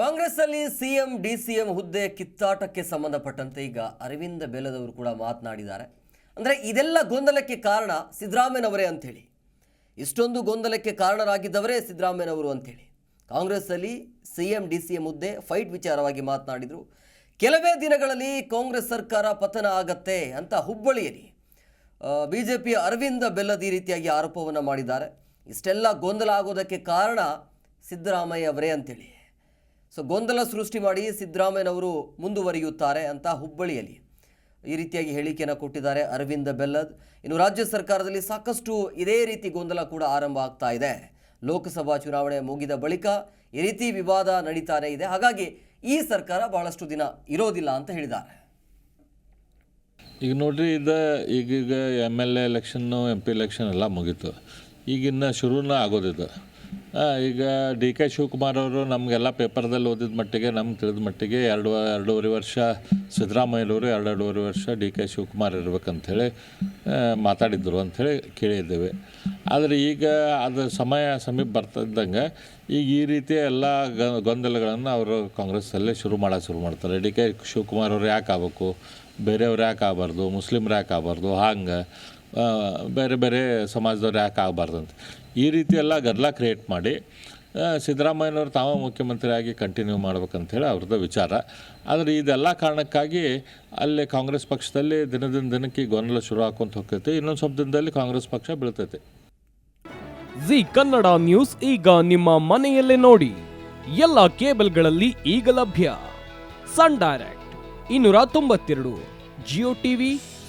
ಕಾಂಗ್ರೆಸ್ ಅಲ್ಲಿ CM, DCM ಹುದ್ದೆ ಕಿತ್ತಾಟಕ್ಕೆ ಸಂಬಂಧಪಟ್ಟಂತೆ ಈಗ ಅರವಿಂದ ಬೆಲ್ಲದವರು ಕೂಡ ಮಾತನಾಡಿದ್ದಾರೆ. ಅಂದರೆ ಇದೆಲ್ಲ ಗೊಂದಲಕ್ಕೆ ಕಾರಣ ಸಿದ್ದರಾಮಯ್ಯನವರೇ ಅಂಥೇಳಿ. ಇಷ್ಟೊಂದು ಗೊಂದಲಕ್ಕೆ ಕಾರಣರಾಗಿದ್ದವರೇ ಸಿದ್ದರಾಮಯ್ಯನವರು ಅಂಥೇಳಿ. ಕಾಂಗ್ರೆಸ್ಸಲ್ಲಿ C M D C M ಹುದ್ದೆ ಫೈಟ್ ವಿಚಾರವಾಗಿ ಮಾತನಾಡಿದರು. ಕೆಲವೇ ದಿನಗಳಲ್ಲಿ ಕಾಂಗ್ರೆಸ್ ಸರ್ಕಾರ ಪತನ ಆಗತ್ತೆ ಅಂತ ಹುಬ್ಬಳ್ಳಿಯಲ್ಲಿ ಬಿ ಜೆ ಪಿಯ ಅರವಿಂದ ಬೆಲ್ಲದಿ ಈ ರೀತಿಯಾಗಿ ಆರೋಪವನ್ನು ಮಾಡಿದ್ದಾರೆ. ಇಷ್ಟೆಲ್ಲ ಗೊಂದಲ ಆಗೋದಕ್ಕೆ ಕಾರಣ ಸಿದ್ದರಾಮಯ್ಯ ಅವರೇ ಅಂತೇಳಿ ಸೊ ಗೊಂದಲ ಸೃಷ್ಟಿ ಮಾಡಿ ಸಿದ್ದರಾಮಯ್ಯನವರು ಮುಂದುವರಿಯುತ್ತಾರೆ ಅಂತ ಹುಬ್ಬಳ್ಳಿಯಲ್ಲಿ ಈ ರೀತಿಯಾಗಿ ಹೇಳಿಕೆಯನ್ನು ಕೊಟ್ಟಿದ್ದಾರೆ ಅರವಿಂದ ಬೆಲ್ಲದ್. ಇನ್ನು ರಾಜ್ಯ ಸರ್ಕಾರದಲ್ಲಿ ಸಾಕಷ್ಟು ಇದೇ ರೀತಿ ಗೊಂದಲ ಕೂಡ ಆರಂಭ ಆಗ್ತಾ ಇದೆ. ಲೋಕಸಭಾ ಚುನಾವಣೆ ಮುಗಿದ ಬಳಿಕ ಈ ರೀತಿ ವಿವಾದ ನಡೀತಾನೆ ಇದೆ. ಹಾಗಾಗಿ ಈ ಸರ್ಕಾರ ಬಹಳಷ್ಟು ದಿನ ಇರೋದಿಲ್ಲ ಅಂತ ಹೇಳಿದ್ದಾರೆ. ಈಗ ನೋಡ್ರಿ, ಇದು ಈಗೀಗ M L A election M P election ಎಲ್ಲ ಮುಗೀತು. ಈಗಿನ್ನ ಶುರುನ ಆಗೋದಿದು. ಈಗ ಡಿ ಕೆ ಶಿವಕುಮಾರ್ ಅವರು ನಮಗೆಲ್ಲ ಪೇಪರ್ದಲ್ಲಿ ಓದಿದ ಮಟ್ಟಿಗೆ, ನಮ್ಗೆ ತಿಳಿದ ಮಟ್ಟಿಗೆ ಎರಡು, ಎರಡೂವರೆ ವರ್ಷ ಸಿದ್ದರಾಮಯ್ಯವರು ಎರಡು ಎರಡೂವರೆ ವರ್ಷ ಡಿ ಕೆ ಶಿವಕುಮಾರ್ ಇರಬೇಕಂಥೇಳಿ ಮಾತಾಡಿದ್ರು ಅಂಥೇಳಿ ಕೇಳಿದ್ದೇವೆ. ಆದರೆ ಈಗ ಅದು ಸಮಯ ಸಮೀಪ ಬರ್ತಿದ್ದಂಗೆ ಈಗ ಈ ರೀತಿಯ ಎಲ್ಲ ಗೊಂದಲಗಳನ್ನು ಅವರು ಕಾಂಗ್ರೆಸ್ಸಲ್ಲೇ ಶುರು ಮಾಡೋಕೆ ಶುರು ಮಾಡ್ತಾರೆ. ಡಿ ಕೆ ಶಿವಕುಮಾರ್ ಅವರು ಯಾಕೆ ಆಗಬೇಕು? ಬೇರೆಯವ್ರು ಯಾಕೆ ಆಗಬಾರ್ದು? ಮುಸ್ಲಿಮ್ರು ಯಾಕೆ ಆಗಬಾರ್ದು? ಹಂಗೆ. ಬೇರೆ ಬೇರೆ ಸಮಾಜದವ್ರು ಯಾಕೆ ಆಗಬಾರ್ದು ಅಂತ ಈ ರೀತಿ ಎಲ್ಲ ಗದ್ದಲ ಕ್ರಿಯೇಟ್ ಮಾಡಿ ಸಿದ್ದರಾಮಯ್ಯನವರು ತಾವ ಮುಖ್ಯಮಂತ್ರಿಯಾಗಿ ಕಂಟಿನ್ಯೂ ಮಾಡ್ಬೇಕಂತೇಳಿ ಅವ್ರದ್ದು ವಿಚಾರ. ಆದರೆ ಇದೆಲ್ಲ ಕಾರಣಕ್ಕಾಗಿ ಅಲ್ಲಿ ಕಾಂಗ್ರೆಸ್ ಪಕ್ಷದಲ್ಲಿ ದಿನದಿಂದ ದಿನಕ್ಕೆ ಗೊಂದಲ ಶುರು ಹಾಕೊಂತ ಹೋಗ್ತೈತಿ. ಇನ್ನೊಂದು ಸ್ವಲ್ಪ ದಿನದಲ್ಲಿ ಕಾಂಗ್ರೆಸ್ ಪಕ್ಷ ಬೀಳ್ತೈತಿ. ಜಿ ಕನ್ನಡ ನ್ಯೂಸ್ ಈಗ ನಿಮ್ಮ ಮನೆಯಲ್ಲೇ ನೋಡಿ. ಎಲ್ಲ ಕೇಬಲ್ಗಳಲ್ಲಿ ಈಗ ಲಭ್ಯ. ಸನ್ ಡೈರೆಕ್ಟ್, ಇನ್ನೂರ ತೊಂಬತ್ತೆರಡು, ಜಿಯೋ ಟಿವಿ